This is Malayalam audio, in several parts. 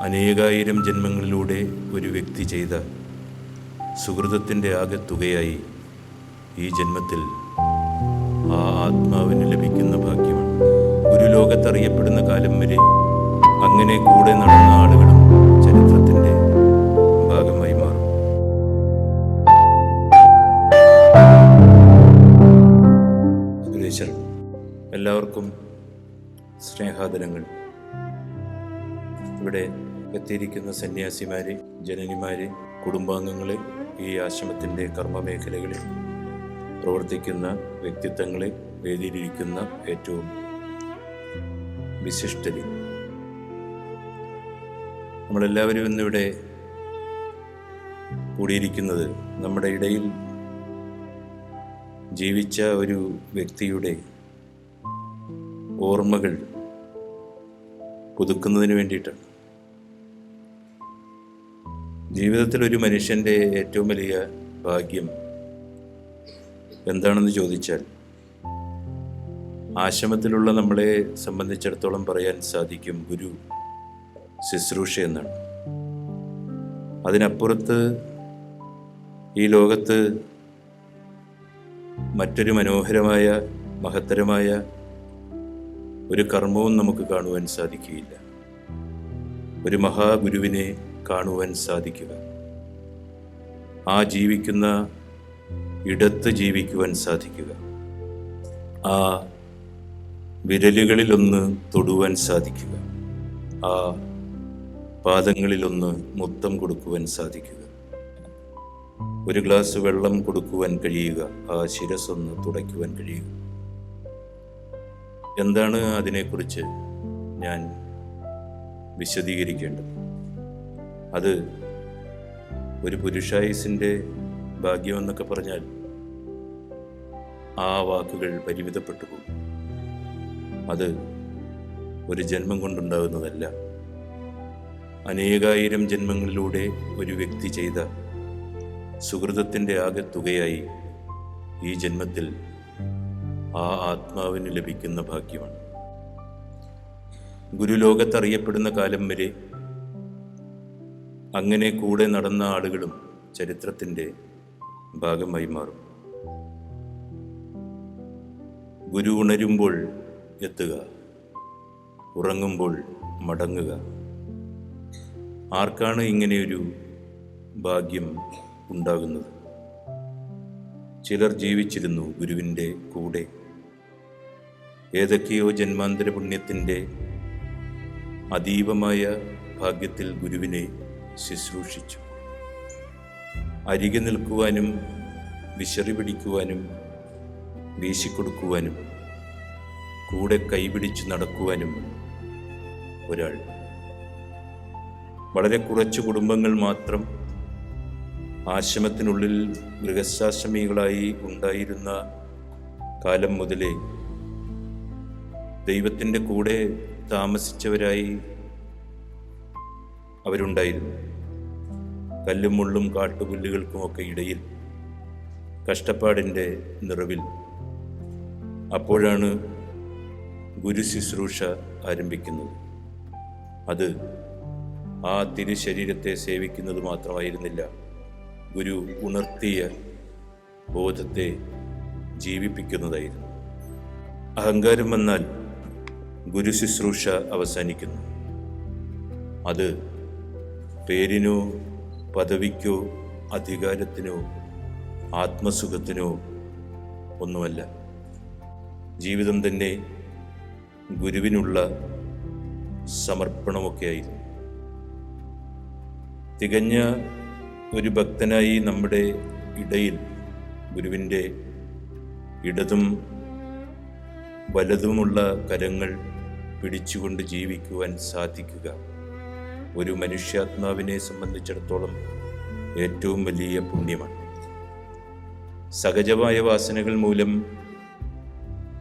അനേകായിരം ജന്മങ്ങളിലൂടെ ഒരു വ്യക്തി ചെയ്ത സുഹൃതത്തിന്റെ ആകെ തുകയായി ഈ ജന്മത്തിൽ ആ ആത്മാവിന് ലഭിക്കുന്ന ഭാഗ്യമാണ്. ഗുരുലോകത്തറിയപ്പെടുന്ന കാലം വരെ അങ്ങനെ കൂടെ നടന്ന ആളുകളും ചരിത്രത്തിന്റെ ഭാഗമായി മാറും. എല്ലാവർക്കും സ്നേഹാദരങ്ങൾ. ഇവിടെ എത്തിയിരിക്കുന്ന സന്യാസിമാരെ ജനനിമാരെ കുടുംബാംഗങ്ങളെ ഈ ആശ്രമത്തിന്റെ കർമ്മമേഖലകളിൽ പ്രവർത്തിക്കുന്ന വ്യക്തിത്വങ്ങളെ വേദിയിലിരിക്കുന്ന ഏറ്റവും വിശിഷ്ടരെ. നമ്മളെല്ലാവരും ഇന്നിവിടെ കൂടിയിരിക്കുന്നത് നമ്മുടെ ഇടയിൽ ജീവിച്ച ഒരു വ്യക്തിയുടെ ഓർമ്മകൾ പുതുക്കുന്നതിന് വേണ്ടിയിട്ടാണ്. ജീവിതത്തിൽ ഒരു മനുഷ്യന്റെ ഏറ്റവും വലിയ ഭാഗ്യം എന്താണെന്ന് ചോദിച്ചാൽ ആശ്രമത്തിലുള്ള നമ്മളെ സംബന്ധിച്ചിടത്തോളം പറയാൻ സാധിക്കും ഗുരു ശുശ്രൂഷ എന്നാണ്. അതിനപ്പുറത്ത് ഈ ലോകത്ത് മറ്റൊരു മനോഹരമായ മഹത്തരമായ ഒരു കർമ്മവും നമുക്ക് കാണുവാൻ സാധിക്കുകയില്ല. ഒരു മഹാഗുരുവിനെ കാണുവാൻ സാധിക്കുക. ആ ജീവിക്കുന്ന ഇടത്ത് ജീവിക്കുവാൻ സാധിക്കുക. ആ വിരലുകളിലൊന്ന് തൊടുവാൻ സാധിക്കുക. ആ പാദങ്ങളിലൊന്ന് മുത്തം കൊടുക്കുവാൻ സാധിക്കുക. ഒരു ഗ്ലാസ് വെള്ളം കൊടുക്കുവാൻ കഴിയുക. ആ ശിരസൊന്ന് തുടയ്ക്കുവാൻ കഴിയുക. എന്താണ് അതിനെക്കുറിച്ച് ഞാൻ വിശദീകരിക്കേണ്ടത്? അത് ഒരു പുരുഷായുസിന്റെ ഭാഗ്യമെന്നൊക്കെ പറഞ്ഞാൽ ആ വാക്കുകൾ പരിമിതപ്പെട്ടു പോകും. അത് ഒരു ജന്മം കൊണ്ടുണ്ടാകുന്നതല്ല. അനേകായിരം ജന്മങ്ങളിലൂടെ ഒരു വ്യക്തി ചെയ്ത സുഹൃതത്തിന്റെ ആകെ തുകയായി ഈ ജന്മത്തിൽ ആ ആത്മാവിന് ലഭിക്കുന്ന ഭാഗ്യമാണ്. ഗുരുലോകത്തറിയപ്പെടുന്ന കാലം വരെ അങ്ങനെ കൂടെ നടന്ന ആളുകളും ചരിത്രത്തിന്റെ ഭാഗമായി മാറും. ഗുരു ഉണരുമ്പോൾ എത്തുക ഉറങ്ങുമ്പോൾ മടങ്ങുക. ആർക്കാണ് ഇങ്ങനെയൊരു ഭാഗ്യം ഉണ്ടാകുന്നത്? ചിലർ ജീവിച്ചിരുന്നു ഗുരുവിന്റെ കൂടെ. ഏതൊക്കെയോ ജന്മാന്തര പുണ്യത്തിന്റെ അതീവമായ ഭാഗ്യത്തിൽ ഗുരുവിനെ ശുശ്രൂഷിച്ചു. അരികെ നിൽക്കുവാനും വിശറി പിടിക്കുവാനും വീശിക്കൊടുക്കുവാനും കൂടെ കൈപിടിച്ച് നടക്കുവാനും ഒരാൾ. വളരെ കുറച്ച് കുടുംബങ്ങൾ മാത്രം ആശ്രമത്തിനുള്ളിൽ ഗൃഹസ്ഥാശ്രമികളായി ഉണ്ടായിരുന്ന കാലം മുതലേ ദൈവത്തിന്റെ കൂടെ താമസിച്ചവരായി അവരുണ്ടായിരുന്നു. കല്ലും മുള്ളും കാട്ടുപുല്ലുകൾക്കുമൊക്കെ ഇടയിൽ കഷ്ടപ്പാടിന്റെ നിറവിൽ. അപ്പോഴാണ് ഗുരു ശുശ്രൂഷ ആരംഭിക്കുന്നത്. അത് ആ തിരുശരീരത്തെ സേവിക്കുന്നത് മാത്രമായിരുന്നില്ല ഗുരു ഉണർത്തിയ ബോധത്തെ ജീവിപ്പിക്കുന്നതായിരുന്നു. അഹങ്കാരം വന്നാൽ ഗുരു ശുശ്രൂഷ അവസാനിക്കുന്നു. അത് പേരിനോ പദവിക്കോ അധികാരത്തിനോ ആത്മസുഖത്തിനോ ഒന്നുമല്ല. ജീവിതം തന്നെ ഗുരുവിനുള്ള സമർപ്പണമൊക്കെയായിരുന്നു. തികഞ്ഞ ഒരു ഭക്തനായി നമ്മുടെ ഇടയിൽ ഗുരുവിന്റെ ഇടതും വലതുമുള്ള കരങ്ങൾ പിടിച്ചുകൊണ്ട് ജീവിക്കുവാൻ സാധിക്കുക. ഒരു മനുഷ്യാത്മാവിനെ സംബന്ധിച്ചിടത്തോളം ഏറ്റവും വലിയ പുണ്യമാണ്. സഹജമായ വാസനകൾ മൂലം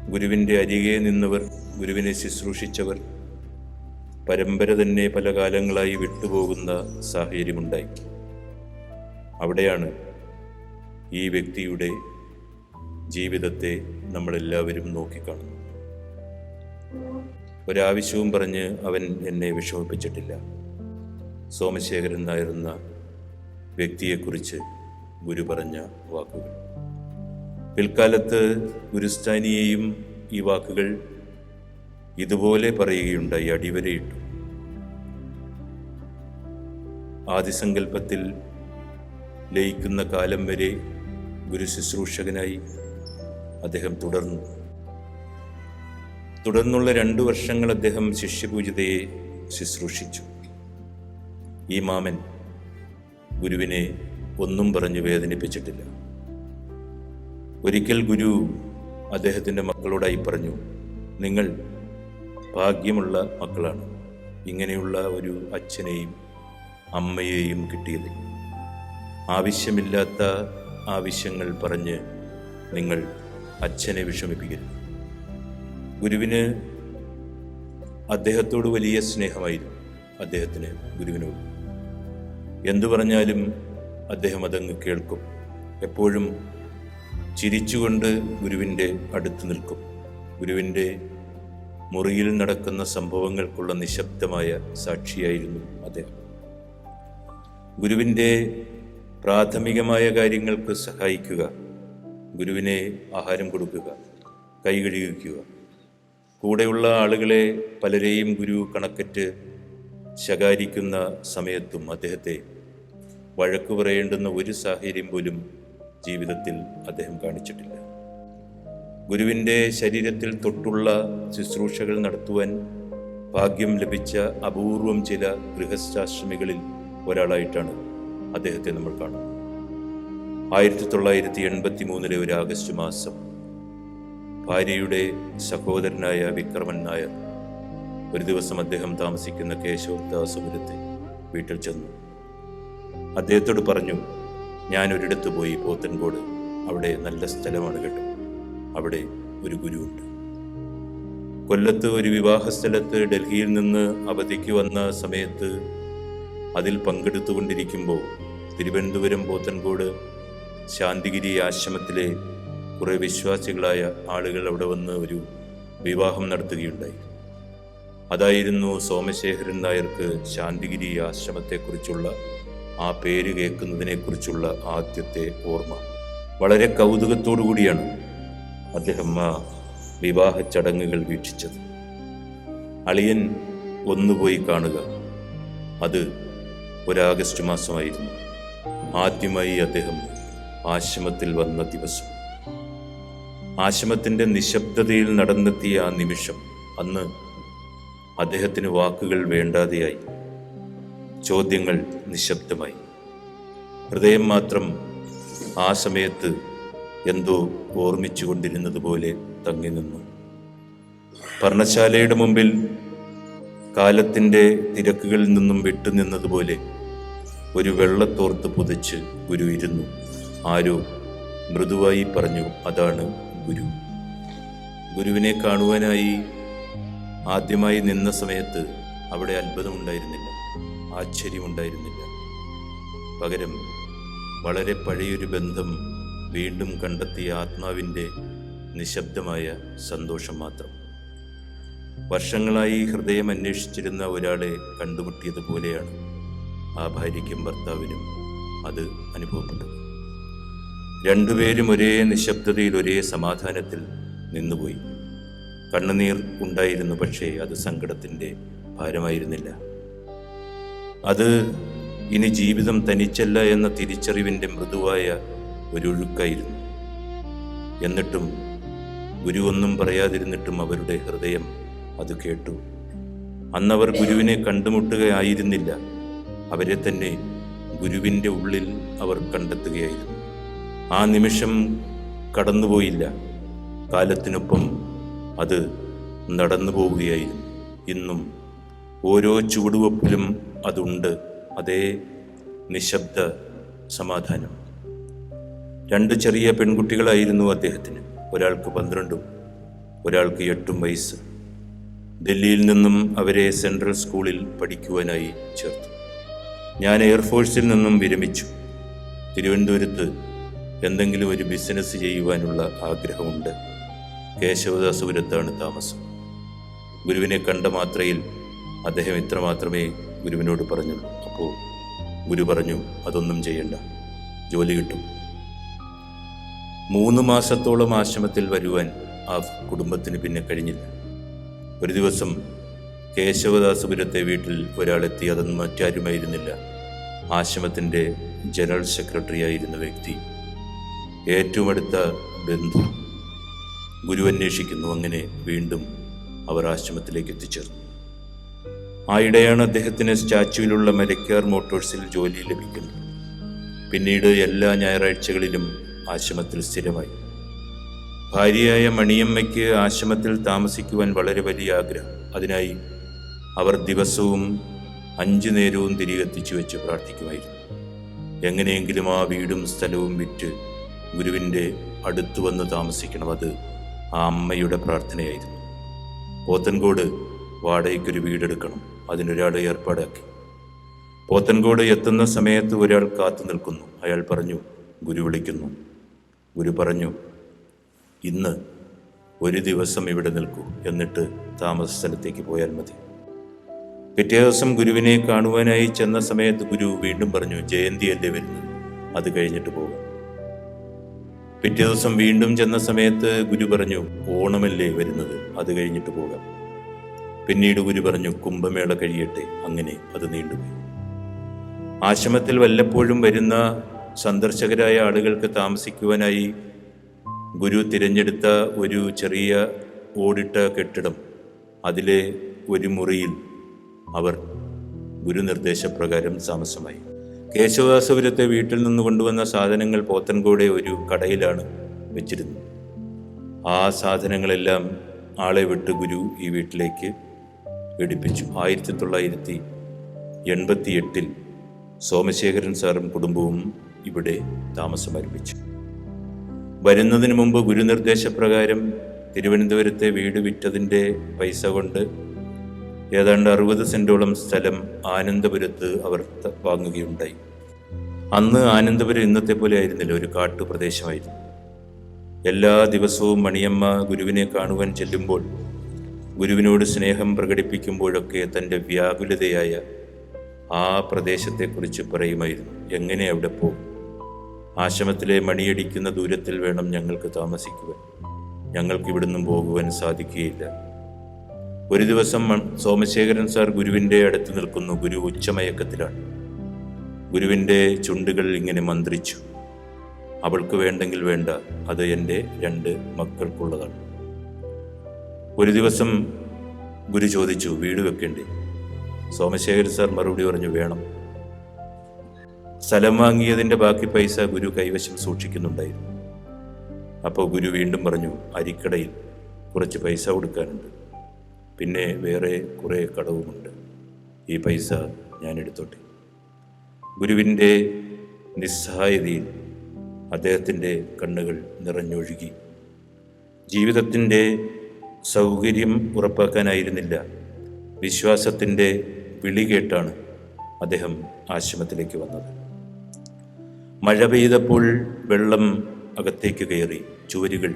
ഗുരുവിന്റെ അരികെ നിന്നവർ ഗുരുവിനെ ശുശ്രൂഷിച്ചവർ പരമ്പര തന്നെ പല കാലങ്ങളായി വിട്ടുപോകുന്ന സാഹചര്യമുണ്ടായി. അവിടെയാണ് ഈ വ്യക്തിയുടെ ജീവിതത്തെ നമ്മളെല്ലാവരും നോക്കിക്കാണുന്നു ഒരാവശ്യവും പറഞ്ഞ് അവൻ എന്നെ വിഷമിപ്പിച്ചിട്ടില്ല. സോമശേഖരൻ നായരുന്ന വ്യക്തിയെക്കുറിച്ച് ഗുരു പറഞ്ഞ വാക്കുകൾ. പിൽക്കാലത്ത് ഗുരുസ്ഥാനിയെയും ഈ വാക്കുകൾ ഇതുപോലെ പറയുകയുണ്ടായി അടിവരയിട്ടു. ആദിസങ്കല്പത്തിൽ ലയിക്കുന്ന കാലം വരെ ഗുരു ശുശ്രൂഷകനായി അദ്ദേഹം തുടർന്നു. തുടർന്നുള്ള രണ്ടു വർഷങ്ങൾ അദ്ദേഹം ശിഷ്യപൂജിതയെ ശുശ്രൂഷിച്ചു. ഈ മാമൻ ഗുരുവിനെ ഒന്നും പറഞ്ഞു വേദനിപ്പിച്ചിട്ടില്ല. ഒരിക്കൽ ഗുരു അദ്ദേഹത്തിന്റെ മക്കളോടായി പറഞ്ഞു നിങ്ങൾ ഭാഗ്യമുള്ള മക്കളാണ്. ഇങ്ങനെയുള്ള ഒരു അച്ഛനെയും അമ്മയെയും കിട്ടിയത് ആവശ്യമില്ലാത്ത ആവശ്യങ്ങൾ പറഞ്ഞ് നിങ്ങൾ അച്ഛനെ വിഷമിപ്പിക്കരുത്. ഗുരുവിന് അദ്ദേഹത്തോട് വലിയ സ്നേഹമായിരുന്നു അദ്ദേഹത്തിന് ഗുരുവിനോട്. എന്തു പറഞ്ഞാലും അദ്ദേഹം അതങ്ങ് കേൾക്കും. എപ്പോഴും ചിരിച്ചുകൊണ്ട് ഗുരുവിന്റെ അടുത്ത് നിൽക്കും. ഗുരുവിന്റെ മുറിയിൽ നടക്കുന്ന സംഭവങ്ങൾക്കുള്ള നിശബ്ദമായ സാക്ഷിയായിരുന്നു അദ്ദേഹം. ഗുരുവിന്റെ പ്രാഥമികമായ കാര്യങ്ങൾക്ക് സഹായിക്കുക ഗുരുവിനെ ആഹാരം കൊടുക്കുക കൈ കഴുകിക്കുക കൂടെയുള്ള ആളുകളെ പലരെയും ഗുരു കണക്കറ്റ് ശകാരിക്കുന്ന സമയത്തും അദ്ദേഹത്തെ വഴക്കു പറയേണ്ടുന്ന ഒരു സാഹചര്യം പോലും ജീവിതത്തിൽ അദ്ദേഹം കാണിച്ചിട്ടില്ല. ഗുരുവിന്റെ ശരീരത്തിൽ തൊട്ടുള്ള ശുശ്രൂഷകൾ നടത്തുവാൻ ഭാഗ്യം ലഭിച്ച അപൂർവം ചില ഗൃഹസ്ഥാശ്രമികളിൽ ഒരാളായിട്ടാണ് അദ്ദേഹത്തെ നമ്മൾ കാണുന്നത്. ആയിരത്തി തൊള്ളായിരത്തി എൺപത്തി മൂന്നിലെ ഒരു ആഗസ്റ്റ് മാസം ഭാര്യയുടെ സഹോദരനായ വിക്രമൻ നായർ ഒരു ദിവസം അദ്ദേഹം താമസിക്കുന്ന കേശവദാസപുരത്തെ വീട്ടിൽ ചെന്നു. അദ്ദേഹത്തോട് പറഞ്ഞു ഞാൻ ഒരിടത്ത് പോയി പോത്തൻകോട് അവിടെ നല്ല സ്ഥലമാണ് കേട്ടോ. അവിടെ ഒരു ഗുരുവുണ്ട്. കൊല്ലത്ത് ഒരു വിവാഹ സ്ഥലത്ത് ഡൽഹിയിൽ നിന്ന് അവധിക്ക് വന്ന സമയത്ത് അതിൽ പങ്കെടുത്തുകൊണ്ടിരിക്കുമ്പോൾ തിരുവനന്തപുരം പോത്തൻകോട് ശാന്തിഗിരി ആശ്രമത്തിലെ കുറേ വിശ്വാസികളായ ആളുകൾ അവിടെ വന്ന് ഒരു വിവാഹം നടത്തുകയുണ്ടായി. അതായിരുന്നു സോമശേഖരൻ നായർക്ക് ശാന്തിഗിരി ആശ്രമത്തെക്കുറിച്ചുള്ള ആ പേര് കേൾക്കുന്നതിനെക്കുറിച്ചുള്ള ആദ്യത്തെ ഓർമ്മ. വളരെ കൗതുകത്തോടു കൂടിയാണ് അദ്ദേഹം ആ വിവാഹ ചടങ്ങുകൾ വീക്ഷിച്ചത്. അളിയൻ ഒന്നുപോയി കാണുക. അത് ഒരാഗസ്റ്റ് മാസമായിരുന്നു. ആദ്യമായി അദ്ദേഹം ആശ്രമത്തിൽ വന്ന ദിവസം. ആശ്രമത്തിന്റെ നിശബ്ദതയിൽ നടന്നെത്തിയ ആ നിമിഷം അന്ന് അദ്ദേഹത്തിന് വാക്കുകൾ വേണ്ടാതെയായി. ചോദ്യങ്ങൾ നിശബ്ദമായി. ഹൃദയം മാത്രം ആ സമയത്ത് എന്തോ ഓർമ്മിച്ചു കൊണ്ടിരുന്നത് പോലെ തങ്ങി നിന്നു. പർണശാലയുടെ മുമ്പിൽ കാലത്തിന്റെ തിരക്കുകളിൽ നിന്നും വിട്ടുനിന്നതുപോലെ ഒരു വെള്ളത്തോർത്ത് പുതച്ച് ഗുരു ഇരുന്നു. ആരോ മൃദുവായി പറഞ്ഞു അതാണ് ഗുരു. ഗുരുവിനെ കാണുവാനായി ആദ്യമായി നിന്ന സമയത്ത് അവിടെ അത്ഭുതമുണ്ടായിരുന്നില്ല ആശ്ചര്യമുണ്ടായിരുന്നില്ല. പകരം വളരെ പഴയൊരു ബന്ധം വീണ്ടും കണ്ടെത്തിയ ആത്മാവിന്റെ നിശബ്ദമായ സന്തോഷം മാത്രം. വർഷങ്ങളായി ഹൃദയം അന്വേഷിച്ചിരുന്ന ഒരാളെ കണ്ടുമുട്ടിയതുപോലെയാണ് ആ ഭാര്യയ്ക്കും ഭർത്താവിനും അത് അനുഭവപ്പെട്ടത്. രണ്ടുപേരും ഒരേ നിശബ്ദതയിൽ ഒരേ സമാധാനത്തിൽ നിന്നുപോയി. കണ്ണുനീർ ഉണ്ടായിരുന്നു പക്ഷേ അത് സങ്കടത്തിന്റെ ഭാരമായിരുന്നില്ല. അത് ഇനി ജീവിതം തനിച്ചല്ല എന്ന തിരിച്ചറിവിന്റെ മൃദുവായ ഒരു ഒഴുക്കായിരുന്നു. എന്നിട്ടും ഗുരു ഒന്നും പറയാതിരുന്നിട്ടും അവരുടെ ഹൃദയം അത് കേട്ടു. അന്നവർ ഗുരുവിനെ കണ്ടുമുട്ടുകയായിരുന്നില്ല. അവരെ തന്നെ ഗുരുവിന്റെ ഉള്ളിൽ അവർ കണ്ടെത്തുകയായിരുന്നു. ആ നിമിഷം കടന്നുപോയില്ല. കാലത്തിനൊപ്പം അത് നടന്നു പോവുകയായിരുന്നു. ഇന്നും ഓരോ ചുവടുവെപ്പിലും അതുണ്ട് അതേ നിശബ്ദ സമാധാനം. രണ്ട് ചെറിയ പെൺകുട്ടികളായിരുന്നു അദ്ദേഹത്തിന്. ഒരാൾക്ക് പന്ത്രണ്ടും ഒരാൾക്ക് എട്ടും വയസ്സ്. ഡൽഹിയിൽ നിന്നും അവരെ സെൻട്രൽ സ്കൂളിൽ പഠിക്കുവാനായി ചേർത്തു. ഞാൻ എയർഫോഴ്സിൽ നിന്നും വിരമിച്ചു. തിരുവനന്തപുരത്ത് എന്തെങ്കിലും ഒരു ബിസിനസ് ചെയ്യുവാനുള്ള ആഗ്രഹമുണ്ട്. കേശവദാസപുരത്താണ് താമസം? ഗുരുവിനെ കണ്ട മാത്രയിൽ അദ്ദേഹം ഇത്രമാത്രമേ ഗുരുവിനോട് പറഞ്ഞുള്ളൂ. അപ്പോൾ ഗുരു പറഞ്ഞു അതൊന്നും ചെയ്യണ്ട. ജോലി കിട്ടും. മൂന്ന് മാസത്തോളം ആശ്രമത്തിൽ വരുവാൻ ആ കുടുംബത്തിന് പിന്നെ കഴിഞ്ഞില്ല. ഒരു ദിവസം കേശവദാസപുരത്തെ വീട്ടിൽ ഒരാളെത്തി അതൊന്നും മറ്റാരുമായിരുന്നില്ല. ആശ്രമത്തിന്റെ ജനറൽ സെക്രട്ടറി ആയിരുന്ന വ്യക്തി. ഏറ്റവും അടുത്ത ബന്ധു ഗുരു അന്വേഷിക്കുന്നു. അങ്ങനെ വീണ്ടും അവർ ആശ്രമത്തിലേക്ക് എത്തിച്ചേർന്നു. ആയിടെയാണ് അദ്ദേഹത്തിന് സ്റ്റാച്യുവിലുള്ള മരക്കാർ മോട്ടോഴ്സിൽ ജോലി ലഭിക്കുന്നത്. പിന്നീട് എല്ലാ ഞായറാഴ്ചകളിലും ആശ്രമത്തിൽ സ്ഥിരമായി. ഭാര്യയായ മണിയമ്മയ്ക്ക് ആശ്രമത്തിൽ താമസിക്കുവാൻ വളരെ വലിയ ആഗ്രഹം. അതിനായി അവർ ദിവസവും അഞ്ചു നേരവും തിരികെത്തിച്ചു വെച്ച് പ്രാർത്ഥിക്കുമായിരുന്നു. എങ്ങനെയെങ്കിലും ആ വീടും സ്ഥലവും വിറ്റ് ഗുരുവിന്റെ അടുത്തു വന്ന് താമസിക്കണം. അത് ആ അമ്മയുടെ പ്രാർത്ഥനയായിരുന്നു. പോത്തൻകോട് വാടകയ്ക്കൊരു വീടെടുക്കണം. അതിനൊരാളെ ഏർപ്പാടാക്കി. പോത്തൻകോട് എത്തുന്ന സമയത്ത് ഒരാൾ കാത്തു നിൽക്കുന്നു. അയാൾ പറഞ്ഞു ഗുരു വിളിക്കുന്നു. ഗുരു പറഞ്ഞു ഇന്ന് ഒരു ദിവസം ഇവിടെ നിൽക്കൂ. എന്നിട്ട് താമസ സ്ഥലത്തേക്ക് പോയാൽ മതി. പിറ്റേ ദിവസം ഗുരുവിനെ കാണുവാനായി ചെന്ന സമയത്ത് ഗുരു വീണ്ടും പറഞ്ഞു ജയന്തി അല്ലേ വരുന്നത്? അത് കഴിഞ്ഞിട്ട് പോകാം. പിറ്റേ ദിവസം വീണ്ടും ചെന്ന സമയത്ത് ഗുരു പറഞ്ഞു ഓണമല്ലേ വരുന്നത്? അത് കഴിഞ്ഞിട്ട് പോകാം. പിന്നീട് ഗുരു പറഞ്ഞു കുംഭമേള കഴിയട്ടെ. അങ്ങനെ അത് നീണ്ടുപോയി. ആശ്രമത്തിൽ വല്ലപ്പോഴും വരുന്ന സന്ദർശകരായ ആളുകൾക്ക് താമസിക്കുവാനായി ഗുരു തിരഞ്ഞെടുത്ത ഒരു ചെറിയ ഓടിട്ട കെട്ടിടം അതിലെ ഒരു മുറിയിൽ അവർ ഗുരുനിർദ്ദേശപ്രകാരം താമസമായി. കേശവദാസപുരത്തെ വീട്ടിൽ നിന്ന് കൊണ്ടുവന്ന സാധനങ്ങൾ പോത്തൻകോടെ ഒരു കടയിലാണ് വെച്ചിരുന്നത്. ആ സാധനങ്ങളെല്ലാം ആളെ വിട്ട് ഗുരു ഈ വീട്ടിലേക്ക് എടുപ്പിച്ചു. ആയിരത്തി തൊള്ളായിരത്തി എൺപത്തി എട്ടിൽ സോമശേഖരൻ സാറും കുടുംബവും ഇവിടെ താമസം ആരംഭിച്ചു വരുന്നതിന് മുമ്പ് ഗുരുനിർദ്ദേശപ്രകാരം തിരുവനന്തപുരത്തെ വീട് വിറ്റതിന്റെ പൈസ കൊണ്ട് ഏതാണ്ട് അറുപത് സെന്റോളം സ്ഥലം ആനന്ദപുരത്ത് അവർ വാങ്ങുകയുണ്ടായി. അന്ന് ആനന്ദപുരം ഇന്നത്തെ പോലെ ആയിരുന്നില്ല ഒരു കാട്ടുപ്രദേശമായിരുന്നു. എല്ലാ ദിവസവും മണിയമ്മ ഗുരുവിനെ കാണുവാൻ ചെല്ലുമ്പോൾ ഗുരുവിനോട് സ്നേഹം പ്രകടിപ്പിക്കുമ്പോഴൊക്കെ തന്റെ വ്യാകുലതയായ ആ പ്രദേശത്തെക്കുറിച്ച് പറയുമായിരുന്നു എങ്ങനെ അവിടെ പോകും ആശ്രമത്തിലെ മണിയടിക്കുന്ന ദൂരത്തിൽ വേണം ഞങ്ങൾക്ക് താമസിക്കുവാൻ. ഞങ്ങൾക്ക് ഇവിടുന്നും പോകുവാൻ സാധിക്കുകയില്ല. ഒരു ദിവസം സോമശേഖരൻ സാർ ഗുരുവിന്റെ അടുത്ത് നിൽക്കുന്നു. ഗുരു ഉച്ചമയക്കത്തിലാണ്. ഗുരുവിന്റെ ചുണ്ടുകൾ ഇങ്ങനെ മന്ത്രിച്ചു. അവൾക്ക് വേണ്ടെങ്കിൽ വേണ്ട അത് എന്റെ രണ്ട് മക്കൾക്കുള്ളതാണ്. ഒരു ദിവസം ഗുരു ചോദിച്ചു വീട് വെക്കേണ്ടേ. സോമശേഖരൻ സാർ മറുപടി പറഞ്ഞു വേണം. സ്ഥലം വാങ്ങിയതിന്റെ ബാക്കി പൈസ ഗുരു കൈവശം സൂക്ഷിക്കുന്നുണ്ടായിരുന്നു. അപ്പോൾ ഗുരു വീണ്ടും പറഞ്ഞു അരിക്കടയിൽ കുറച്ച് പൈസ കൊടുക്കാനുണ്ട്. പിന്നെ വേറെ കുറേ കടവുമുണ്ട്. ഈ പൈസ ഞാൻ എടുത്തോട്ടെ. ഗുരുവിന്റെ നിസ്സഹായതയിൽ അദ്ദേഹത്തിന്റെ കണ്ണുകൾ നിറഞ്ഞൊഴുകി. ജീവിതത്തിന്റെ സൗകര്യം ഉറപ്പാക്കാനായിരുന്നില്ല. വിശ്വാസത്തിന്റെ വിളി കേട്ടാണ് അദ്ദേഹം ആശ്രമത്തിലേക്ക് വന്നത്. മഴ പെയ്തപ്പോൾ വെള്ളം അകത്തേക്ക് കയറി. ചുവരുകൾ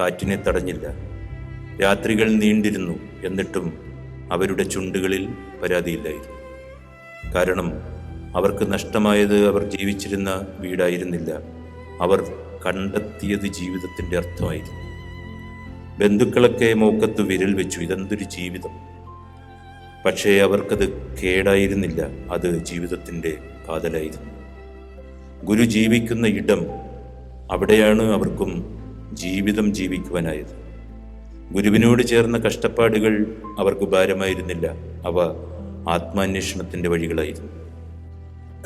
കാറ്റിനെ തടഞ്ഞില്ല. രാത്രികൾ നീണ്ടിരുന്നു എന്നിട്ടും അവരുടെ ചുണ്ടുകളിൽ പരാതിയില്ലായിരുന്നു. കാരണം അവർക്ക് നഷ്ടമായത് അവർ ജീവിച്ചിരുന്ന വീടായിരുന്നില്ല. അവർ കണ്ടെത്തിയത് ജീവിതത്തിന്റെ അർത്ഥമായിരുന്നു. ബന്ധുക്കളൊക്കെ മൂക്കത്ത് വിരൽ വെച്ചു ഇതെന്തൊരു ജീവിതം? പക്ഷേ അവർക്കത് കേടായിരുന്നില്ല. അത് ജീവിതത്തിന്റെ കാതലായിരുന്നു. ഗുരു ജീവിക്കുന്ന ഇടം അവിടെയാണ് അവർക്കും ജീവിതം ജീവിക്കുവാനായത്. ഗുരുവിനോട് ചേർന്ന കഷ്ടപ്പാടുകൾ അവർക്ക് ഭാരമായിരുന്നില്ല അവ ആത്മാന്വേഷണത്തിന്റെ വഴികളായിരുന്നു.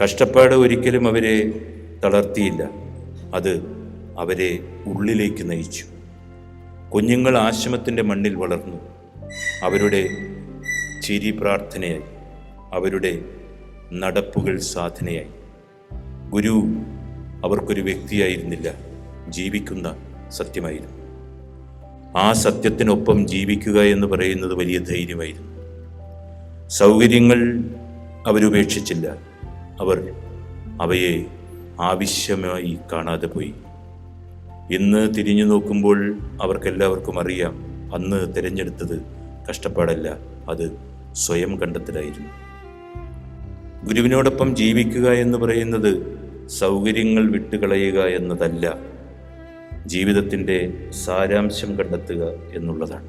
കഷ്ടപ്പാട് ഒരിക്കലും അവരെ തളർത്തിയില്ല. അത് അവരെ ഉള്ളിലേക്ക് നയിച്ചു. കുഞ്ഞുങ്ങൾ ആശ്രമത്തിന്റെ മണ്ണിൽ വളർന്നു. അവരുടെ ചിരി പ്രാർത്ഥനയായി. അവരുടെ നടപ്പുകൾ സാധനയായി. ഗുരു അവർക്കൊരു വ്യക്തിയായിരുന്നില്ല. ജീവിക്കുന്ന സത്യമായിരുന്നു. ആ സത്യത്തിനൊപ്പം ജീവിക്കുക എന്ന് പറയുന്നത് വലിയ ധൈര്യമായിരുന്നു. സൗകര്യങ്ങൾ അവരുപേക്ഷിച്ചില്ല. അവർ അവയെ ആവശ്യമായി കാണാതെ പോയി. ഇന്ന് തിരിഞ്ഞു നോക്കുമ്പോൾ അവർക്കെല്ലാവർക്കും അറിയാം അന്ന് തിരഞ്ഞെടുത്തത് കഷ്ടപ്പാടല്ല അത് സ്വയം കണ്ടെത്തലായിരുന്നു. ഗുരുവിനോടൊപ്പം ജീവിക്കുക എന്ന് പറയുന്നത് സൗകര്യങ്ങൾ വിട്ടുകളയുക എന്നതല്ല. ജീവിതത്തിന്റെ സാരാംശം കണ്ടെത്തുക എന്നുള്ളതാണ്.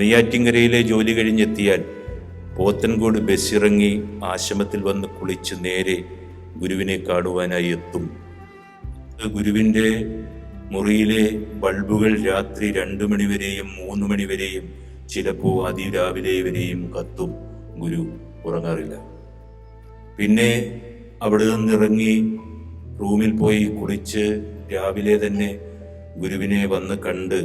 നെയ്യാറ്റിങ്കരയിലെ ജോലി കഴിഞ്ഞെത്തിയാൽ പോത്തൻകോട് ബസ്സിറങ്ങി ആശ്രമത്തിൽ വന്ന് കുളിച്ച് നേരെ ഗുരുവിനെ കാണുവാനായി എത്തും. ഗുരുവിന്റെ മുറിയിലെ ബൾബുകൾ രാത്രി രണ്ടു മണിവരെയും മൂന്ന് മണിവരെയും ചിലപ്പോൾ അതിരാവിലെ വരെയും കത്തും. ഗുരു ഉറങ്ങാറില്ല. പിന്നെ അവിടെ നിന്നിറങ്ങി റൂമിൽ പോയി കുളിച്ച് രാവിലെ തന്നെ ഗുരുവിനെ വന്ന് കണ്ട്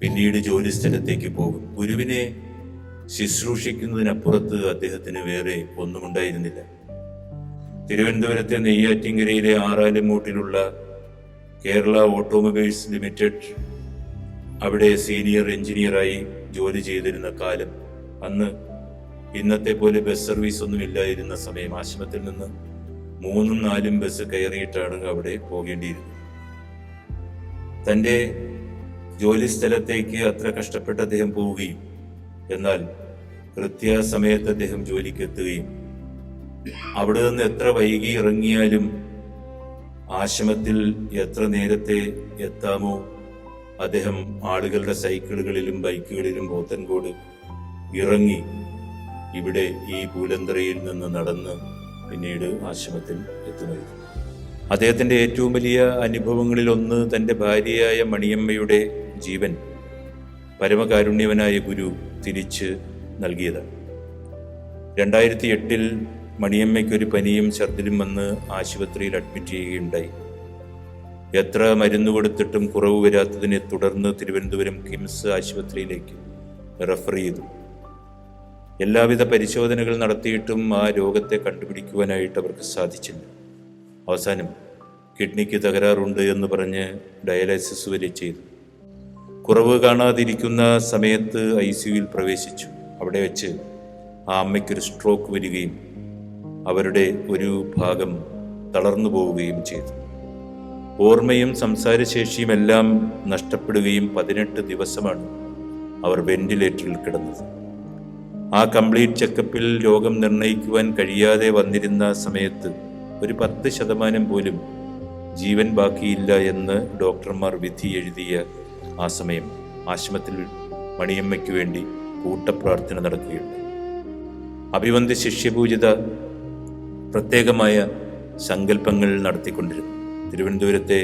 പിന്നീട് ജോലിസ്ഥലത്തേക്ക് പോകും. ഗുരുവിനെ ശുശ്രൂഷിക്കുന്നതിനപ്പുറത്ത് അദ്ദേഹത്തിന് വേറെ ഒന്നുമുണ്ടായിരുന്നില്ല. തിരുവനന്തപുരത്തെ നെയ്യാറ്റിങ്കരയിലെ ആറാലിമൂട്ടിലുള്ള കേരള ഓട്ടോമൊബൈൽസ് ലിമിറ്റഡ് അവിടെ സീനിയർ എഞ്ചിനീയറായി ജോലി ചെയ്തിരുന്ന കാലം അന്ന് ഇന്നത്തെ പോലെ ബസ് സർവീസ് ഒന്നും ഇല്ലായിരുന്ന സമയം ആശ്രമത്തിൽ നിന്ന് മൂന്നും നാലും ബസ് കയറിയിട്ടാണ് അവിടെ പോകേണ്ടിയിരുന്നത്. തന്റെ ജോലി സ്ഥലത്തേക്ക് അത്ര കഷ്ടപ്പെട്ട് അദ്ദേഹം പോവുകയും എന്നാൽ കൃത്യസമയത്ത് അദ്ദേഹം ജോലിക്ക് എത്തുകയും അവിടെ നിന്ന് എത്ര വൈകി ഇറങ്ങിയാലും ആശ്രമത്തിൽ എത്ര നേരത്തെ എത്താമോ അദ്ദേഹം ആളുകളുടെ സൈക്കിളുകളിലും ബൈക്കുകളിലും പോത്തൻകോട് ഇറങ്ങി ഇവിടെ ഈ പൂലന്തറയിൽ നിന്ന് നടന്ന് പിന്നീട് ആശ്രമത്തിൽ എത്തുന്നത് അദ്ദേഹത്തിന്റെ ഏറ്റവും വലിയ അനുഭവങ്ങളിൽ ഒന്ന് തന്റെ ഭാര്യയായ മണിയമ്മയുടെ ജീവൻ. പരമകാരുണ്യവനായ ഗുരു തിരിച്ച് നൽകിയതാണ്. രണ്ടായിരത്തി എട്ടിൽ മണിയമ്മയ്ക്കൊരു പനിയും ഛർദിലും വന്ന് ആശുപത്രിയിൽ അഡ്മിറ്റ് ചെയ്യുകയുണ്ടായി. എത്ര മരുന്ന് കൊടുത്തിട്ടും കുറവ് വരാത്തതിനെ തുടർന്ന് തിരുവനന്തപുരം കിംസ് ആശുപത്രിയിലേക്ക് റെഫർ ചെയ്തു. എല്ലാവിധ പരിശോധനകൾ നടത്തിയിട്ടും ആ രോഗത്തെ കണ്ടുപിടിക്കുവാനായിട്ട് അവർക്ക് സാധിച്ചില്ല. അവസാനം കിഡ്നിക്ക് തകരാറുണ്ട് എന്ന് പറഞ്ഞ് ഡയാലിസിസ് വരെ ചെയ്തു. കുറവ് കാണാതിരിക്കുന്ന സമയത്ത് ഐ സിയുയിൽ പ്രവേശിച്ചു. അവിടെ വെച്ച് ആ അമ്മയ്ക്കൊരു സ്ട്രോക്ക് വരികയും അവരുടെ ഒരു ഭാഗം തളർന്നു പോവുകയും ചെയ്തു. ഓർമ്മയും സംസാരശേഷിയും എല്ലാം നഷ്ടപ്പെടുകയും പതിനെട്ട് ദിവസമാണ് അവർ വെന്റിലേറ്ററിൽ കിടന്നത്. ആ കംപ്ലീറ്റ് ചെക്കപ്പിൽ രോഗം നിർണയിക്കുവാൻ കഴിയാതെ വന്നിരുന്ന സമയത്ത് ഒരു പത്ത് ശതമാനം പോലും ജീവൻ ബാക്കിയില്ല എന്ന് ഡോക്ടർമാർ വിധി എഴുതിയ ആ സമയം ആശ്രമത്തിൽ മണിയമ്മയ്ക്ക് വേണ്ടി കൂട്ടപ്രാർത്ഥന നടക്കുകയുണ്ട് അഭിവന്ദ്യ ശിഷ്യപൂജിത പ്രത്യേകമായ സങ്കല്പങ്ങൾ നടത്തിക്കൊണ്ടിരുന്നു. തിരുവനന്തപുരത്തെ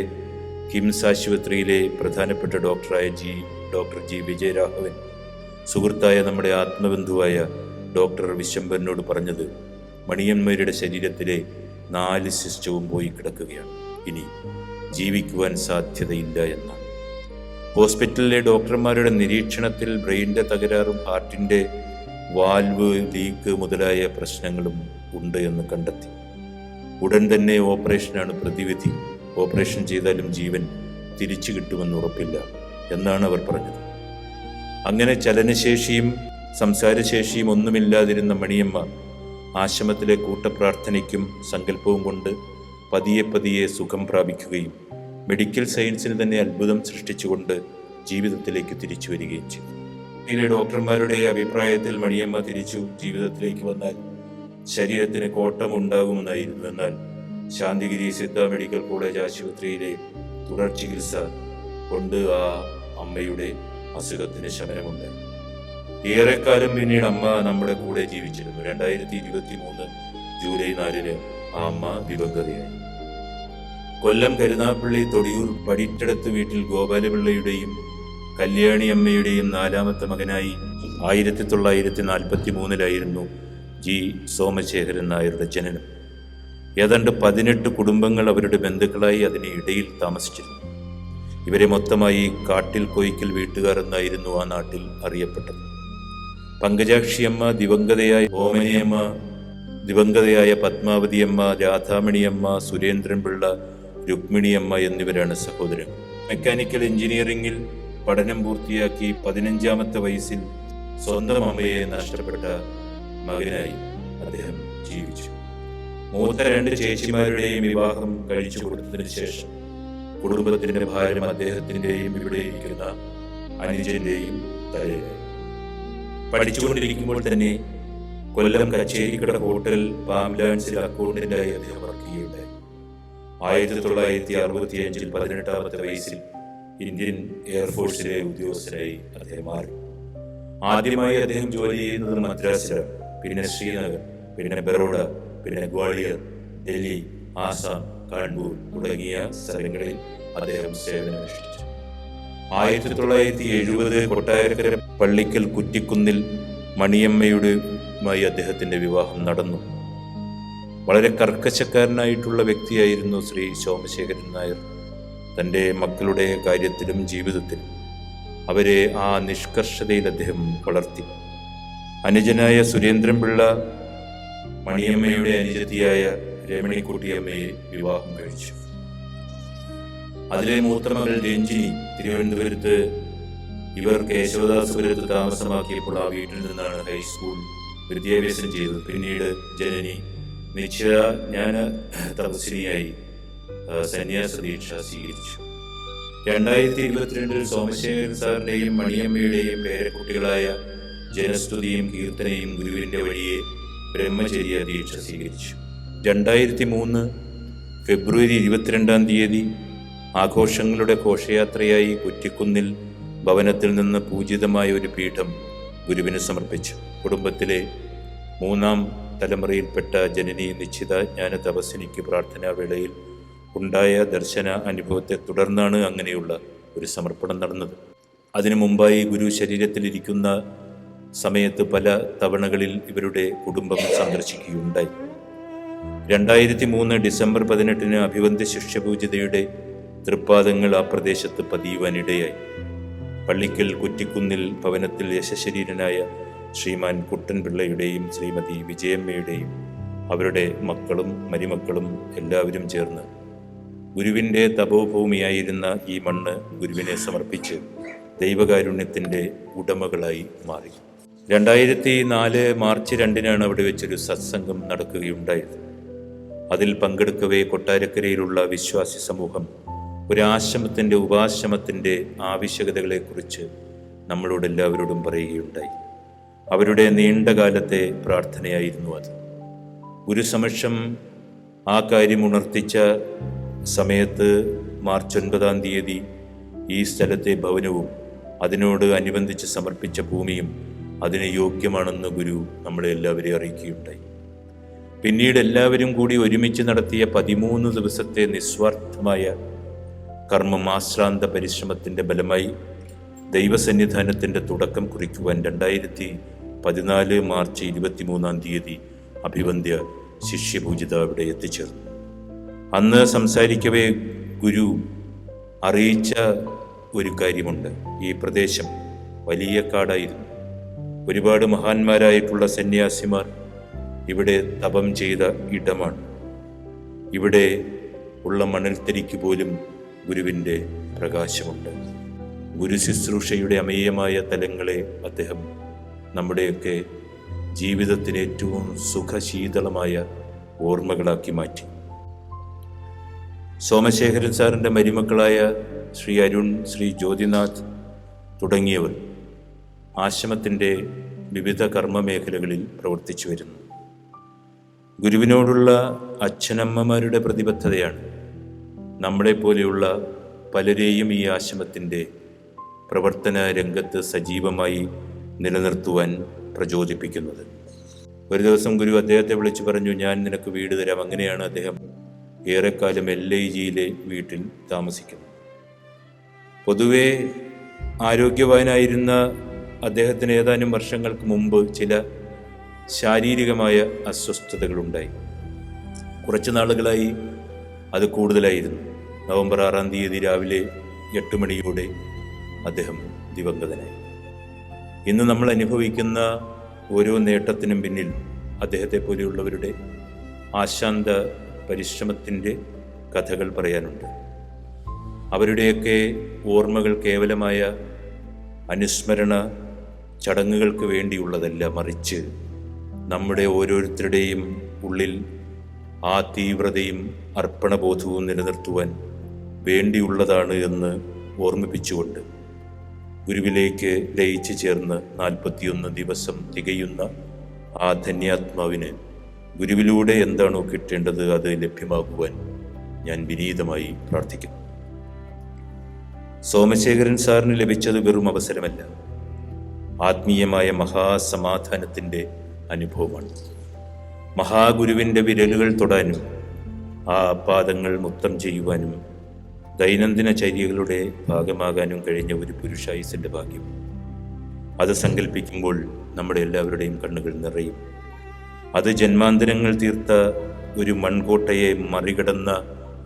കിംസ് ആശുപത്രിയിലെ പ്രധാനപ്പെട്ട ഡോക്ടറായ ജി ഡോക്ടർ ജി വിജയരാഘവൻ സുഹൃത്തായ നമ്മുടെ ആത്മബന്ധുവായ ഡോക്ടർ വിശ്വംഭരനോട് പറഞ്ഞത് മണിയന്മാരുടെ ശരീരത്തിലെ നാല് ശിഷ്ടവും പോയി കിടക്കുകയാണ്. ഇനി ജീവിക്കുവാൻ സാധ്യതയില്ല എന്നാണ് ഹോസ്പിറ്റലിലെ ഡോക്ടർമാരുടെ നിരീക്ഷണത്തിൽ ബ്രെയിന്റെ തകരാറും ഹാർട്ടിന്റെ വാൽവ് ലീക്ക് മുതലായ പ്രശ്നങ്ങളും ഉണ്ട് എന്ന് കണ്ടെത്തി. ഉടൻ തന്നെ ഓപ്പറേഷനാണ് പ്രതിവിധി. ഓപ്പറേഷൻ ചെയ്താലും ജീവൻ തിരിച്ചു കിട്ടുമെന്ന് ഉറപ്പില്ല എന്നാണ് അവർ പറഞ്ഞത്. അങ്ങനെ ചലനശേഷിയും സംസാരശേഷിയും ഒന്നുമില്ലാതിരുന്ന മണിയമ്മ ആശ്രമത്തിലെ കൂട്ടപ്രാർത്ഥനയ്ക്കും സങ്കല്പവും കൊണ്ട് പതിയെ പതിയെ സുഖം പ്രാപിക്കുകയും മെഡിക്കൽ സയൻസിന് തന്നെ അത്ഭുതം സൃഷ്ടിച്ചുകൊണ്ട് ജീവിതത്തിലേക്ക് തിരിച്ചു വരികയും ചെയ്തു. പിന്നെ ഡോക്ടർമാരുടെ അഭിപ്രായത്തിൽ മണിയമ്മ തിരിച്ചു ജീവിതത്തിലേക്ക് വന്നാൽ ശരീരത്തിന് കോട്ടം ഉണ്ടാകുമെന്നായിരുന്നു എന്നാൽ ശാന്തിഗിരി സിദ്ധ മെഡിക്കൽ കോളേജ് ആശുപത്രിയിലെ തുടർ ചികിത്സ കൊണ്ട് ആ അമ്മയുടെ അസുഖത്തിന് ശമനമുണ്ട് ഏറെക്കാലം പിന്നീട് അമ്മ നമ്മുടെ കൂടെ ജീവിച്ചിരുന്നു. രണ്ടായിരത്തി ഇരുപത്തി മൂന്ന് ജൂലൈ നാലിന് ആ അമ്മ ദിവംഗതയായി കൊല്ലം കരുനാപ്പള്ളി തൊടിയൂർ പടിറ്റടത്ത് വീട്ടിൽ ഗോപാലപിള്ളയുടെയും കല്യാണി അമ്മയുടെയും നാലാമത്തെ മകനായി ആയിരത്തി തൊള്ളായിരത്തി നാൽപ്പത്തി മൂന്നിലായിരുന്നു ജി. സോമശേഖരൻ നായരുടെ ജനനം. ഏതാണ്ട് പതിനെട്ട് കുടുംബങ്ങൾ അവരുടെ ബന്ധുക്കളായി അതിനിടയിൽ താമസിച്ചിരുന്നു. ഇവരെ മൊത്തമായി കാട്ടിൽ കൊയ്ക്കൽ വീട്ടുകാർ എന്നായിരുന്നു ആ നാട്ടിൽ അറിയപ്പെട്ടത്. പങ്കജാക്ഷിയമ്മ ദിവംഗതയായ ഓമനയമ്മ ദിവംഗതയായ പത്മാവതിയമ്മ രാധാമണിയമ്മ സുരേന്ദ്രൻപിള്ള രുക്മിണിയമ്മ എന്നിവരാണ് സഹോദരൻ. മെക്കാനിക്കൽ എഞ്ചിനീയറിംഗിൽ പഠനം പൂർത്തിയാക്കി പതിനഞ്ചാമത്തെ വയസ്സിൽ സ്വന്തം അമ്മയെ നഷ്ടപ്പെട്ട മകനായി അദ്ദേഹം ജീവിച്ചു. മൂത്ത രണ്ട് ചേച്ചിമാരുടെയും വിവാഹം കഴിച്ചു കൊടുത്തതിനു ശേഷം കുടുംബത്തിന്റെ ഭാരം അദ്ദേഹത്തിന്റെയും ഇവിടെ ഇരിക്കുന്ന അനുജന്റെയും പഠിച്ചുകൊണ്ടിരിക്കുമ്പോൾ തന്നെ കൊല്ലം കച്ചേരിക്കട ഹോട്ടൽ പാംലാൻസിൽ അക്കൗണ്ടന്റായി അദ്ദേഹം വർക്ക് ചെയ്യുകയുണ്ടായി ആയിരത്തി തൊള്ളായിരത്തി അറുപത്തി അഞ്ചിൽ പതിനെട്ടാമത്തെ വയസ്സിൽ ഇന്ത്യൻ എയർഫോഴ്സിലെ ഉദ്യോഗസ്ഥനായി അദ്ദേഹം മാറി. ആദ്യമായി അദ്ദേഹം ജോലി ചെയ്യുന്നത് മദ്രാസിലാണ്. പിന്നെ ശ്രീനഗർ പിന്നെ ബറോഡ പിന്നെ ഗ്വാളിയർ ഡൽഹി ആസാം കാൺപൂർ തുടങ്ങിയ സ്ഥലങ്ങളിൽ അദ്ദേഹം സേവനമനുഷ്ഠിച്ചു ആയിരത്തി തൊള്ളായിരത്തി എഴുപത് കൊട്ടാരക്കര പള്ളിക്കൽ കുറ്റിക്കുന്നിൽ മണിയമ്മയുടെയുമായി അദ്ദേഹത്തിന്റെ വിവാഹം നടന്നു. വളരെ കർക്കശക്കാരനായിട്ടുള്ള വ്യക്തിയായിരുന്നു ശ്രീ സോമശേഖരൻ നായർ. തന്റെ മക്കളുടെ കാര്യത്തിലും ജീവിതത്തിലും അവരെ ആ നിഷ്കർഷതയിൽ അദ്ദേഹം വളർത്തി. അനുജനായ സുരേന്ദ്രൻപിള്ള മണിയമ്മയുടെ അനുജത്തിയായ രമണിക്കുട്ടിയമ്മയെ വിവാഹം കഴിച്ചു. അതിലെ മൂത്തമകൾ രഞ്ജിനി തിരുവനന്തപുരത്ത് ഇവർ കേശവദാസപുരത്ത് താമസമാക്കിയപ്പോൾ ആ വീട്ടിൽ നിന്നാണ് ഹൈസ്കൂൾ വിദ്യാഭ്യാസം ചെയ്തത്. പിന്നീട് ജനനി ഞാൻ തപസ്വിനിയായി സന്യാസ ദീക്ഷ സ്വീകരിച്ചു. രണ്ടായിരത്തി ഇരുപത്തിരണ്ടിൽ സോമശേഖരൻ സാറിന്റെയും മണിയമ്മയുടെയും പേരക്കുട്ടികളായ ജനസ്തുതിയും കീർത്തനയും ഗുരുവിന്റെ വഴിയെ ബ്രഹ്മചര്യ ദീക്ഷ സ്വീകരിച്ചു. രണ്ടായിരത്തി മൂന്ന് ഫെബ്രുവരി ഇരുപത്തിരണ്ടാം തീയതി ആഘോഷങ്ങളുടെ ഘോഷയാത്രയായി കുറ്റിക്കുന്നിൽ ഭവനത്തിൽ നിന്ന് പൂജിതമായ ഒരു പീഠം ഗുരുവിന് സമർപ്പിച്ചു. കുടുംബത്തിലെ മൂന്നാം തലമുറയിൽപ്പെട്ട ജനനി നിശ്ചിത ജ്ഞാന തപസ്സിനിക്ക് പ്രാർത്ഥനാ വേളയിൽ ഉണ്ടായ ദർശന അനുഭവത്തെ തുടർന്നാണ് അങ്ങനെയുള്ള ഒരു സമർപ്പണം നടന്നത്. അതിനു മുമ്പായി ഗുരു ശരീരത്തിലിരിക്കുന്ന സമയത്ത് പല തവണകളിൽ ഇവരുടെ കുടുംബം സന്ദർശിക്കുകയുണ്ടായി. രണ്ടായിരത്തി മൂന്ന് ഡിസംബർ പതിനെട്ടിന് അഭിവന്ധ്യ ശിഷ്യപൂജിതയുടെ തൃപ്പാദങ്ങൾ ആ പ്രദേശത്ത് പതിയുവാനിടയായി. പള്ളിക്കൽ കുറ്റിക്കുന്നിൽ ഭവനത്തിൽ യശശരീരനായ ശ്രീമാൻ കുട്ടൻപിള്ളയുടെയും ശ്രീമതി വിജയമ്മയുടെയും അവരുടെ മക്കളും മരുമക്കളും എല്ലാവരും ചേർന്ന് ഗുരുവിന്റെ തപോഭൂമിയായിരുന്ന ഈ മണ്ണ് ഗുരുവിനെ സമർപ്പിച്ച് ദൈവകാരുണ്യത്തിന്റെ ഉടമകളായി മാറി. രണ്ടായിരത്തി നാല് മാർച്ച് രണ്ടിനാണ് അവിടെ വെച്ചൊരു സത്സംഗം നടക്കുകയുണ്ടായത്. അതിൽ പങ്കെടുക്കവേ കൊട്ടാരക്കരയിലുള്ള വിശ്വാസി സമൂഹം. ഒരു ആശ്രമത്തിന്റെ ഉപാശ്രമത്തിന്റെ ആവശ്യകതകളെക്കുറിച്ച് നമ്മളോട് എല്ലാവരോടും പറയുകയുണ്ടായി. അവരുടെ നീണ്ടകാലത്തെ പ്രാർത്ഥനയായിരുന്നു അത്. ഗുരുസമക്ഷം ആ കാര്യം ഉണർത്തിച്ച സമയത്ത് മാർച്ച് ഒൻപതാം തീയതി ഈ സ്ഥലത്തെ ഭവനവും അതിനോട് അനുബന്ധിച്ച് സമർപ്പിച്ച ഭൂമിയും അതിന് യോഗ്യമാണെന്ന് ഗുരു നമ്മളെ എല്ലാവരെയും അറിയിക്കുകയുണ്ടായി. പിന്നീട് എല്ലാവരും കൂടി ഒരുമിച്ച് നടത്തിയ പതിമൂന്ന് ദിവസത്തെ നിസ്വാർത്ഥമായ കർമ്മമാശ്രാന്ത പരിശ്രമത്തിന്റെ ബലമായി ദൈവസന്നിധാനത്തിന്റെ തുടക്കം കുറിക്കുവാൻ രണ്ടായിരത്തി പതിനാല് മാർച്ച് ഇരുപത്തിമൂന്നാം തീയതി അഭിവന്ധ്യ ശിഷ്യപൂജിത അവിടെ എത്തിച്ചേർന്നു. അന്ന് സംസാരിക്കവേ ഗുരു അറിയിച്ച ഒരു കാര്യമുണ്ട്. ഈ പ്രദേശം വലിയ കാടായിരുന്നു. ഒരുപാട് മഹാന്മാരായിട്ടുള്ള സന്യാസിമാർ ഇവിടെ തപം ചെയ്ത ഇടമാണ്. ഇവിടെ ഉള്ള മണൽത്തരിക്ക് പോലും ഗുരുവിന്റെ പ്രകാശമുണ്ട്. ഗുരു ശുശ്രൂഷയുടെ അമേയമായ തലങ്ങളെ അദ്ദേഹം നമ്മുടെയൊക്കെ ജീവിതത്തിന് ഏറ്റവും സുഖശീതളമായ ഓർമ്മകളാക്കി മാറ്റി. സോമശേഖരൻ സാറിന്റെ മരുമക്കളായ ശ്രീ അരുൺ ശ്രീ ജ്യോതിനാഥ് തുടങ്ങിയവർ ആശ്രമത്തിന്റെ വിവിധ കർമ്മ മേഖലകളിൽ പ്രവർത്തിച്ചു വരുന്നു. ഗുരുവിനോടുള്ള അച്ഛനമ്മമാരുടെ പ്രതിബദ്ധതയാണ്. നമ്മളെ പോലെയുള്ള പലരെയും ഈ ആശ്രമത്തിന്റെ പ്രവർത്തന രംഗത്ത് സജീവമായി നിലനിർത്തുവാൻ പ്രചോദിപ്പിക്കുന്നത്. ഒരു ദിവസം ഗുരു അദ്ദേഹത്തെ വിളിച്ചു പറഞ്ഞു ഞാൻ നിനക്ക് വീട് തരാം. അങ്ങനെയാണ് അദ്ദേഹം ഏറെക്കാലം എൽ ഐ ജിയിലെ വീട്ടിൽ താമസിക്കുന്നത്. പൊതുവെ ആരോഗ്യവാനായിരുന്ന അദ്ദേഹത്തിന് ഏതാനും വർഷങ്ങൾക്ക് മുമ്പ് ചില ശാരീരികമായ അസ്വസ്ഥതകളുണ്ടായി. കുറച്ച് നാളുകളായി അത് കൂടുതലായിരുന്നു. നവംബർ ആറാം തീയതി രാവിലെ എട്ട് മണിയോടെ അദ്ദേഹം ദിവംഗതനായി. ഇന്ന് നമ്മൾ അനുഭവിക്കുന്ന ഓരോ നേട്ടത്തിനും പിന്നിൽ അദ്ദേഹത്തെ പോലെയുള്ളവരുടെ ആശാന്ത പരിശ്രമത്തിന്റെ കഥകൾ പറയാനുണ്ട്. അവരുടെയൊക്കെ ഓർമ്മകൾ കേവലമായ അനുസ്മരണ ചടങ്ങുകൾക്ക് വേണ്ടിയുള്ളതല്ല മറിച്ച് നമ്മുടെ ഓരോരുത്തരുടെയും ഉള്ളിൽ ആ തീവ്രതയും അർപ്പണബോധവും നിലനിർത്തുവാൻ വേണ്ടിയുള്ളതാണ് എന്ന് ഓർമ്മിപ്പിച്ചുകൊണ്ട് ഗുരുവിലേക്ക് ലയിച്ചു ചേർന്ന് നാൽപ്പത്തിയൊന്ന് ദിവസം തികയുന്ന ആ ധന്യാത്മാവിന് ഗുരുവിലൂടെ എന്താണോ കിട്ടേണ്ടത് അത് ലഭ്യമാകുവാൻ ഞാൻ വിനീതമായി പ്രാർത്ഥിക്കുന്നു. സോമശേഖരൻ സാറിന് ലഭിച്ചത് വെറും അവസരമല്ല. ആത്മീയമായ മഹാസമാധാനത്തിന്റെ അനുഭവമാണ്. മഹാഗുരുവിന്റെ വിരലുകൾ തൊടാനും ആ പാദങ്ങൾ മുത്തം ചെയ്യുവാനും ദൈനംദിന ചര്യകളുടെ ഭാഗമാകാനും കഴിഞ്ഞ ഒരു പുരുഷായുസിന്റെ ഭാഗ്യം. അത് സങ്കല്പിക്കുമ്പോൾ നമ്മുടെ എല്ലാവരുടെയും കണ്ണുകൾ നിറയും. അത് ജന്മാന്തരങ്ങൾ തീർത്ത ഒരു മൺകോട്ടയെ മറികടന്ന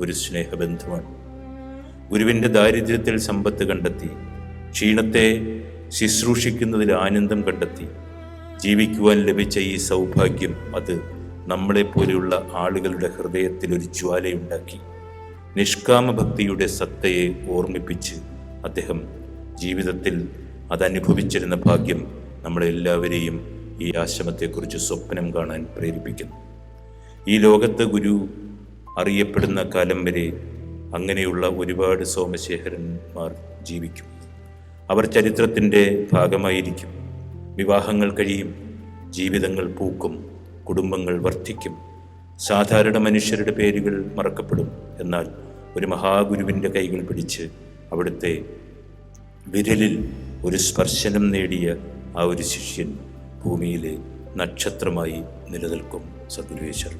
ഒരു സ്നേഹബന്ധമാണ് ഗുരുവിന്റെ ദാരിദ്ര്യത്തിൽ സമ്പത്ത് കണ്ടെത്തി ക്ഷീണത്തെ ശുശ്രൂഷിക്കുന്നതിൽ ആനന്ദം കണ്ടെത്തി ജീവിക്കുവാൻ ലഭിച്ച ഈ സൗഭാഗ്യം അത് നമ്മളെപ്പോലെയുള്ള ആളുകളുടെ ഹൃദയത്തിൽ ഒരു ജ്വാലയുണ്ടാക്കി. നിഷ്കാമഭക്തിയുടെ സത്തയെ ഓർമ്മിപ്പിച്ച് അദ്ദേഹം ജീവിതത്തിൽ അതനുഭവിച്ചിരുന്ന ഭാഗ്യം നമ്മളെല്ലാവരെയും ഈ ആശ്രമത്തെക്കുറിച്ച് സ്വപ്നം കാണാൻ പ്രേരിപ്പിക്കുന്നു. ഈ ലോകത്ത് ഗുരു അറിയപ്പെടുന്ന കാലം വരെ അങ്ങനെയുള്ള ഒരുപാട് സോമശേഖരന്മാർ ജീവിക്കും. അവർ ചരിത്രത്തിന്റെ ഭാഗമായിരിക്കും. വിവാഹങ്ങൾ കഴിയും ജീവിതങ്ങൾ പൂക്കും കുടുംബങ്ങൾ വർദ്ധിക്കും. സാധാരണ മനുഷ്യരുടെ പേരുകൾ മറക്കപ്പെടും. എന്നാൽ ഒരു മഹാഗുരുവിന്റെ കൈകൾ പിടിച്ച് അവിടുത്തെ വിരലിൽ ഒരു സ്പർശനം നേടിയ ആ ഒരു ശിഷ്യൻ ഭൂമിയിലെ നക്ഷത്രമായി നിലനിൽക്കും സദ്ഗുരുവേശ്വർ